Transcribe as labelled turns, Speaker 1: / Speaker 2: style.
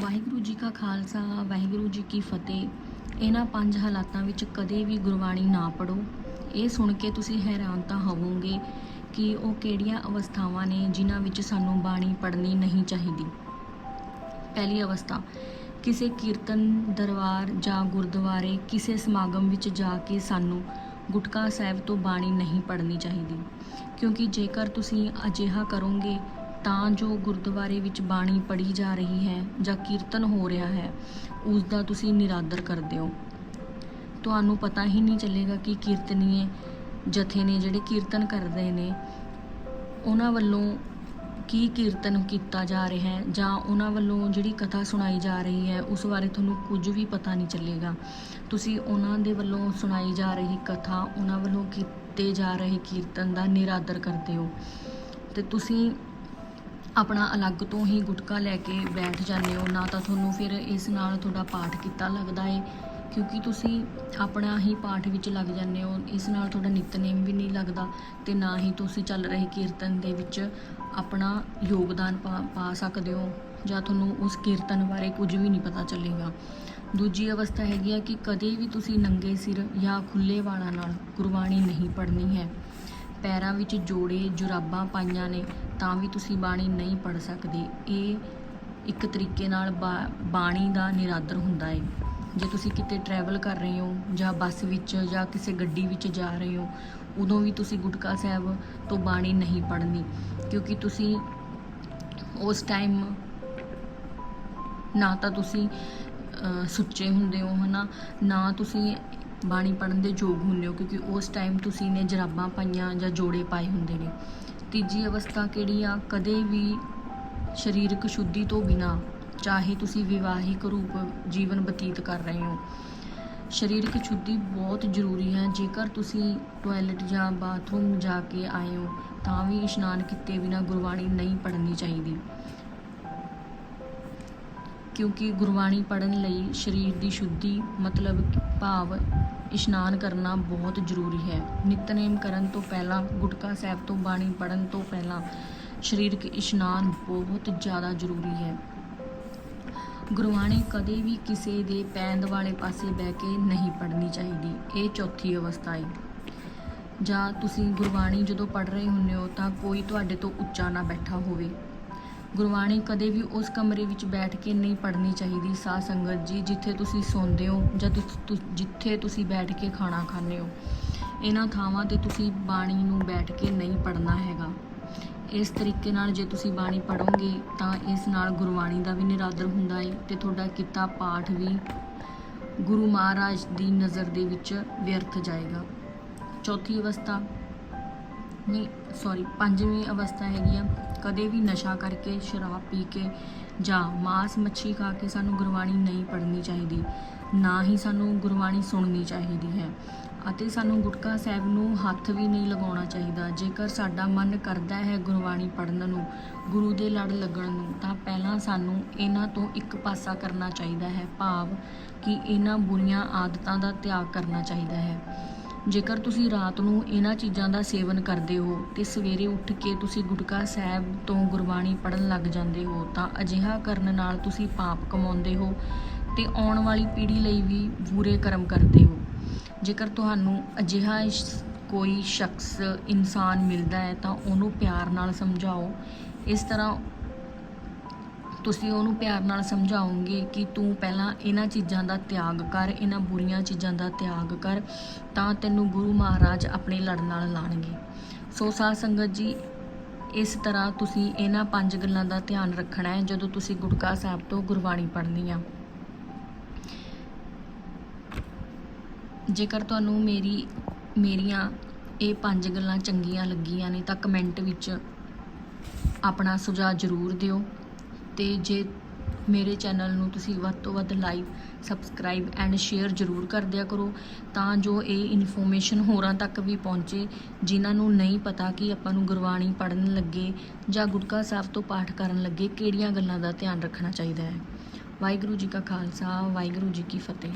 Speaker 1: ਵਾਹਿਗੁਰੂ ਜੀ ਕਾ ਖਾਲਸਾ, ਵਾਹਿਗੁਰੂ ਜੀ ਕੀ ਫਤਿਹ। ਇਹਨਾਂ ਪੰਜ ਹਾਲਾਤਾਂ ਵਿੱਚ ਕਦੇ ਵੀ ਗੁਰਬਾਣੀ ਨਾ ਪੜੋ ਇਹ ਸੁਣ ਕੇ ਤੁਸੀਂ ਹੈਰਾਨ ਤਾਂ ਹੋਵੋਗੇ ਕਿ ਉਹ ਕਿਹੜੀਆਂ ਅਵਸਥਾਵਾਂ ਨੇ ਜਿਨ੍ਹਾਂ ਵਿੱਚ ਸਾਨੂੰ ਬਾਣੀ ਪੜ੍ਹਨੀ ਨਹੀਂ ਚਾਹੀਦੀ। ਪਹਿਲੀ ਅਵਸਥਾ, ਕਿਸੇ ਕੀਰਤਨ ਦਰਬਾਰ ਜਾਂ ਗੁਰਦੁਆਰੇ, ਕਿਸੇ ਸਮਾਗਮ ਵਿੱਚ ਜਾ ਕੇ ਸਾਨੂੰ ਗੁਟਕਾ ਸਾਹਿਬ ਤੋਂ ਬਾਣੀ ਨਹੀਂ ਪੜ੍ਹਨੀ ਚਾਹੀਦੀ। ਕਿਉਂਕਿ ਜੇਕਰ ਤੁਸੀਂ ਅਜਿਹਾ ਕਰੋਗੇ ਤਾਂ ਜੋ ਗੁਰਦੁਆਰੇ ਵਿੱਚ ਬਾਣੀ ਪੜ੍ਹੀ ਜਾ ਰਹੀ ਹੈ ਜਾਂ ਕੀਰਤਨ ਹੋ ਰਿਹਾ ਹੈ ਉਸ ਦਾ ਤੁਸੀਂ ਨਿਰਾਦਰ ਕਰਦੇ ਹੋ ਤੁਹਾਨੂੰ ਪਤਾ ਹੀ ਨਹੀਂ ਚੱਲੇਗਾ ਕਿ ਕੀਰਤਨੀਏ ਜਥੇ ਨੇ ਜਿਹੜੇ ਕੀਰਤਨ ਕਰਦੇ ਨੇ, ਉਹਨਾਂ ਵੱਲੋਂ ਕੀ ਕੀਰਤਨ ਕੀਤਾ ਜਾ ਰਿਹਾ ਹੈ ਜਾਂ ਉਹਨਾਂ ਵੱਲੋਂ ਜਿਹੜੀ ਕਥਾ ਸੁਣਾਈ ਜਾ ਰਹੀ ਹੈ, ਉਸ ਬਾਰੇ ਤੁਹਾਨੂੰ ਕੁਝ ਵੀ ਪਤਾ ਨਹੀਂ ਚੱਲੇਗਾ। ਤੁਸੀਂ ਉਹਨਾਂ ਦੇ ਵੱਲੋਂ ਸੁਣਾਈ ਜਾ ਰਹੀ ਕਥਾ, ਉਹਨਾਂ ਵੱਲੋਂ ਕੀਤੇ ਜਾ ਰਹੇ ਕੀਰਤਨ ਦਾ ਨਿਰਾਦਰ ਕਰਦੇ ਹੋ ਤੇ ਤੁਸੀਂ ਆਪਣਾ ਅਲੱਗ ਤੋਂ ਹੀ ਗੁਟਕਾ ਲੈ ਕੇ ਬੈਠ ਜਾਂਦੇ ਹੋ। ਨਾ ਤਾਂ ਤੁਹਾਨੂੰ ਫਿਰ ਇਸ ਨਾਲ ਤੁਹਾਡਾ ਪਾਠ ਕੀਤਾ ਲੱਗਦਾ ਹੈ ਕਿਉਂਕਿ ਤੁਸੀਂ ਆਪਣਾ ਹੀ ਪਾਠ ਵਿੱਚ ਲੱਗ ਜਾਂਦੇ ਹੋ। ਇਸ ਨਾਲ ਤੁਹਾਡਾ ਨਿਤਨੇਮ ਵੀ ਨਹੀਂ ਲੱਗਦਾ ਤੇ ਨਾ ਹੀ ਤੁਸੀਂ ਚੱਲ ਰਹੇ ਕੀਰਤਨ ਦੇ ਵਿੱਚ ਆਪਣਾ ਯੋਗਦਾਨ ਪਾ ਪਾ ਸਕਦੇ ਹੋ ਜਾਂ ਤੁਹਾਨੂੰ ਉਸ ਕੀਰਤਨ ਬਾਰੇ ਕੁਝ ਵੀ ਨਹੀਂ ਪਤਾ ਚੱਲੇਗਾ। ਦੂਜੀ ਅਵਸਥਾ ਹੈਗੀ ਆ ਕਿ ਕਦੇ ਵੀ ਤੁਸੀਂ ਨੰਗੇ ਸਿਰ ਜਾਂ ਖੁੱਲੇ ਵਾਲਾਂ ਨਾਲ ਗੁਰਬਾਣੀ ਨਹੀਂ ਪੜ੍ਹਨੀ ਹੈ। ਪੈਰਾਂ ਵਿੱਚ ਜੋੜੇ ਜੁਰਾਬਾਂ ਪਾਈਆਂ ਨੇ ਤਾਂ ਵੀ ਤੁਸੀਂ ਬਾਣੀ ਨਹੀਂ ਪੜ੍ਹ ਸਕਦੇ। ਇਹ ਇੱਕ ਤਰੀਕੇ ਨਾਲ ਬਾਣੀ ਦਾ ਨਿਰਾਦਰ ਹੁੰਦਾ ਹੈ ਜੇ ਤੁਸੀਂ ਕਿਤੇ ਟਰੈਵਲ ਕਰ ਰਹੇ ਹੋ ਜਾਂ ਬੱਸ ਵਿੱਚ ਜਾਂ ਕਿਸੇ ਗੱਡੀ ਵਿੱਚ ਜਾ ਰਹੇ ਹੋ, ਉਦੋਂ ਵੀ ਤੁਸੀਂ ਗੁਟਕਾ ਸਾਹਿਬ ਤੋਂ ਬਾਣੀ ਨਹੀਂ ਪੜ੍ਹਨੀ। ਕਿਉਂਕਿ ਤੁਸੀਂ ਉਸ ਟਾਈਮ ਨਾ ਤਾਂ ਤੁਸੀਂ ਸੁੱਚੇ ਹੁੰਦੇ ਹੋ, ਹਨਾ? ਨਾ ਤੁਸੀਂ ਬਾਣੀ ਪੜ੍ਹਨ ਦੇ ਯੋਗ ਹੁੰਦੇ ਹੋ, ਕਿਉਂਕਿ ਉਸ ਟਾਈਮ ਤੁਸੀਂ ਨੇ ਜਰਾਬਾਂ ਪਾਈਆਂ ਜਾਂ ਜੋੜੇ ਪਾਏ ਹੁੰਦੇ ਨੇ। ਤੀਜੀ ਅਵਸਥਾ ਕਿਹੜੀ ਆ ਕਦੇ ਵੀ ਸਰੀਰਕ ਸ਼ੁੱਧੀ ਤੋਂ ਬਿਨਾ, ਚਾਹੇ ਤੁਸੀਂ ਵਿਵਾਹਿਕ ਰੂਪ ਜੀਵਨ ਬਤੀਤ ਕਰ ਰਹੇ ਹੋ। ਸਰੀਰਕ ਸ਼ੁੱਧੀ ਬਹੁਤ ਜ਼ਰੂਰੀ ਹੈ। ਜੇਕਰ ਤੁਸੀਂ ਟਾਇਲਟ ਜਾਂ ਬਾਥਰੂਮ ਜਾ ਕੇ ਆਏ ਹੋ, ਤਾਂ ਵੀ ਇਸ਼ਨਾਨ ਕੀਤੇ ਬਿਨਾ ਗੁਰਬਾਣੀ ਨਹੀਂ ਪੜ੍ਹਨੀ ਚਾਹੀਦੀ। ਕਿਉਂਕਿ ਗੁਰਬਾਣੀ ਪੜ੍ਹਨ ਲਈ ਸਰੀਰ ਦੀ ਸ਼ੁੱਧੀ ਮਤਲਬ ਭਾਵ ਇਸ਼ਨਾਨ ਕਰਨਾ ਬਹੁਤ ਜ਼ਰੂਰੀ ਹੈ। ਨਿਤਨੇਮ ਕਰਨ ਤੋਂ ਪਹਿਲਾਂ, ਗੁਟਕਾ ਸਾਹਿਬ ਤੋਂ ਬਾਣੀ ਪੜ੍ਹਨ ਤੋਂ ਪਹਿਲਾਂ ਸਰੀਰਕ ਇਸ਼ਨਾਨ ਬਹੁਤ ਜ਼ਿਆਦਾ ਜ਼ਰੂਰੀ ਹੈ। ਗੁਰਬਾਣੀ ਕਦੇ ਵੀ ਕਿਸੇ ਦੇ ਪੈਂਦ ਵਾਲੇ ਪਾਸੇ ਬਹਿ ਕੇ ਨਹੀਂ ਪੜ੍ਹਨੀ ਚਾਹੀਦੀ। ਇਹ ਚੌਥੀ ਅਵਸਥਾ ਹੈ। ਜਾਂ ਤੁਸੀਂ ਗੁਰਬਾਣੀ ਜਦੋਂ ਪੜ੍ਹ ਰਹੇ ਹੁੰਦੇ ਹੋ ਤਾਂ ਕੋਈ ਤੁਹਾਡੇ ਤੋਂ ਉੱਚਾ ਨਾ ਬੈਠਾ ਹੋਵੇ। ਗੁਰਬਾਣੀ ਕਦੇ ਵੀ ਉਸ ਕਮਰੇ ਵਿੱਚ ਬੈਠ ਕੇ ਨਹੀਂ ਪੜ੍ਹਨੀ ਚਾਹੀਦੀ ਸਾਧ ਸੰਗਤ ਜੀ, ਜਿੱਥੇ ਤੁਸੀਂ ਸੌਂਦੇ ਹੋ ਜਾਂ ਤੁਸ- ਜਿੱਥੇ ਤੁਸੀਂ ਬੈਠ ਕੇ ਖਾਣਾ ਖਾਂਦੇ ਹੋ। ਇਹਨਾਂ ਥਾਵਾਂ ਤੇ ਤੁਸੀਂ ਬਾਣੀ ਨੂੰ ਬੈਠ ਕੇ ਨਹੀਂ ਪੜ੍ਹਨਾ ਹੈਗਾ। ਇਸ ਤਰੀਕੇ ਨਾਲ ਜੇ ਤੁਸੀਂ ਬਾਣੀ ਪੜ੍ਹੋਗੇ ਤਾਂ ਇਸ ਨਾਲ ਗੁਰਬਾਣੀ ਦਾ ਵੀ ਨਿਰਾਦਰ ਹੁੰਦਾ ਹੈ ਤੇ ਤੁਹਾਡਾ ਕੀਤਾ ਪਾਠ ਵੀ ਗੁਰੂ ਮਹਾਰਾਜ ਦੀ ਨਜ਼ਰ ਦੇ ਵਿੱਚ ਵਿਅਰਥ ਜਾਏਗਾ। ਚੌਥੀ ਅਵਸਥਾ, ਨਹੀਂ ਸੌਰੀ ਪੰਜਵੀਂ ਅਵਸਥਾ ਹੈਗੀ ਆ। ਕਦੇ ਵੀ ਨਸ਼ਾ ਕਰਕੇ ਸ਼ਰਾਬ ਪੀ ਕੇ ਜਾਂ ਮਾਸ ਮੱਛੀ ਖਾ ਕੇ ਸਾਨੂੰ ਗੁਰਬਾਣੀ ਨਹੀਂ ਪੜ੍ਹਨੀ ਚਾਹੀਦੀ, ਨਾ ਹੀ ਸਾਨੂੰ ਗੁਰਬਾਣੀ ਸੁਣਨੀ ਚਾਹੀਦੀ ਹੈ ਅਤੇ ਸਾਨੂੰ ਗੁਟਕਾ ਸਾਹਿਬ ਨੂੰ ਹੱਥ ਵੀ ਨਹੀਂ ਲਗਾਉਣਾ ਚਾਹੀਦਾ। ਜੇਕਰ ਸਾਡਾ ਮਨ ਕਰਦਾ ਹੈ ਗੁਰਬਾਣੀ ਪੜ੍ਹਨ ਨੂੰ, ਗੁਰੂ ਦੇ ਲੜ ਲੱਗਣ ਨੂੰ, ਤਾਂ ਪਹਿਲਾਂ ਸਾਨੂੰ ਇਹਨਾਂ ਤੋਂ ਇੱਕ ਪਾਸਾ ਕਰਨਾ ਚਾਹੀਦਾ ਹੈ। ਭਾਵ ਕਿ ਇਹਨਾਂ ਬੁਰੀਆਂ ਆਦਤਾਂ ਦਾ ਤਿਆਗ ਕਰਨਾ ਚਾਹੀਦਾ ਹੈ। ਜੇਕਰ ਤੁਸੀਂ ਰਾਤ ਨੂੰ ਇਹਨਾਂ ਚੀਜ਼ਾਂ ਦਾ ਸੇਵਨ ਕਰਦੇ ਹੋ ਤੇ ਸਵੇਰੇ ਉੱਠ ਕੇ ਤੁਸੀਂ ਗੁਟਕਾ ਸਾਹਿਬ ਤੋਂ ਗੁਰਬਾਣੀ ਪੜਨ ਲੱਗ ਜਾਂਦੇ ਹੋ, ਤਾਂ ਅਜਿਹਾ ਕਰਨ ਨਾਲ ਤੁਸੀਂ ਪਾਪ ਕਮਾਉਂਦੇ ਹੋ ਤੇ ਆਉਣ ਵਾਲੀ ਪੀੜ੍ਹੀ ਲਈ ਵੀ ਬੁਰੇ ਕਰਮ ਕਰਦੇ ਹੋ। ਜੇਕਰ ਤੁਹਾਨੂੰ ਅਜਿਹਾ ਕੋਈ ਸ਼ਖਸ, ਇਨਸਾਨ ਮਿਲਦਾ ਹੈ ਤਾਂ ਉਹਨੂੰ ਪਿਆਰ ਨਾਲ ਸਮਝਾਓ। ਇਸ ਤਰ੍ਹਾਂ ਤੁਸੀਂ ਉਹਨੂੰ ਪਿਆਰ ਨਾਲ ਸਮਝਾਓਗੇ ਕਿ ਤੂੰ ਪਹਿਲਾਂ ਇਹਨਾਂ ਚੀਜ਼ਾਂ ਦਾ ਤਿਆਗ ਕਰ, ਇਹਨਾਂ ਬੁਰੀਆਂ ਚੀਜ਼ਾਂ ਦਾ ਤਿਆਗ ਕਰ, ਤਾਂ ਤੈਨੂੰ ਗੁਰੂ ਮਹਾਰਾਜ ਆਪਣੇ ਲੜ ਨਾਲ ਲਾਣਗੇ। ਸੋ ਸਾਧ ਸੰਗਤ ਜੀ, ਇਸ ਤਰ੍ਹਾਂ ਤੁਸੀਂ ਇਹਨਾਂ ਪੰਜ ਗੱਲਾਂ ਦਾ ਧਿਆਨ ਰੱਖਣਾ ਹੈ, ਜਦੋਂ ਤੁਸੀਂ ਗੁਟਕਾ ਸਾਹਿਬ ਤੋਂ ਗੁਰਬਾਣੀ ਪੜ੍ਹਨੀ ਆ। ਜੇਕਰ ਤੁਹਾਨੂੰ ਮੇਰੀ, ਮੇਰੀਆਂ ਇਹ ਪੰਜ ਗੱਲਾਂ ਚੰਗੀਆਂ ਲੱਗੀਆਂ ਨੇ, ਤਾਂ ਕਮੈਂਟ ਵਿੱਚ ਆਪਣਾ ਸੁਝਾਅ ਜ਼ਰੂਰ ਦਿਓ। ਤੇ ਜੇ ਮੇਰੇ ਚੈਨਲ ਨੂੰ ਤੁਸੀਂ ਵੱਧ ਤੋਂ ਵੱਧ ਲਾਈਕ ਸਬਸਕ੍ਰਾਈਬ ਐਂਡ ਸ਼ੇਅਰ ਜ਼ਰੂਰ ਕਰ ਦਿਆ ਕਰੋ ਤਾਂ ਜੋ ਇਹ ਇਨਫੋਰਮੇਸ਼ਨ ਹੋਰਾਂ ਤੱਕ ਵੀ ਪਹੁੰਚੇ, ਜਿਨ੍ਹਾਂ ਨੂੰ ਨਹੀਂ ਪਤਾ ਕਿ ਆਪਾਂ ਨੂੰ ਗੁਰਬਾਣੀ ਪੜ੍ਹਨ ਲੱਗੇ ਜਾਂ ਗੁਟਕਾ ਸਾਹਿਬ ਤੋਂ ਪਾਠ ਕਰਨ ਲੱਗੇ, ਕਿਹੜੀਆਂ ਗੱਲਾਂ ਦਾ ਧਿਆਨ ਰੱਖਣਾ ਚਾਹੀਦਾ ਹੈ। ਵਾਹਿਗੁਰੂ ਜੀ ਕਾ ਖਾਲਸਾ, ਵਾਹਿਗੁਰੂ ਜੀ ਕੀ ਫਤਿਹ।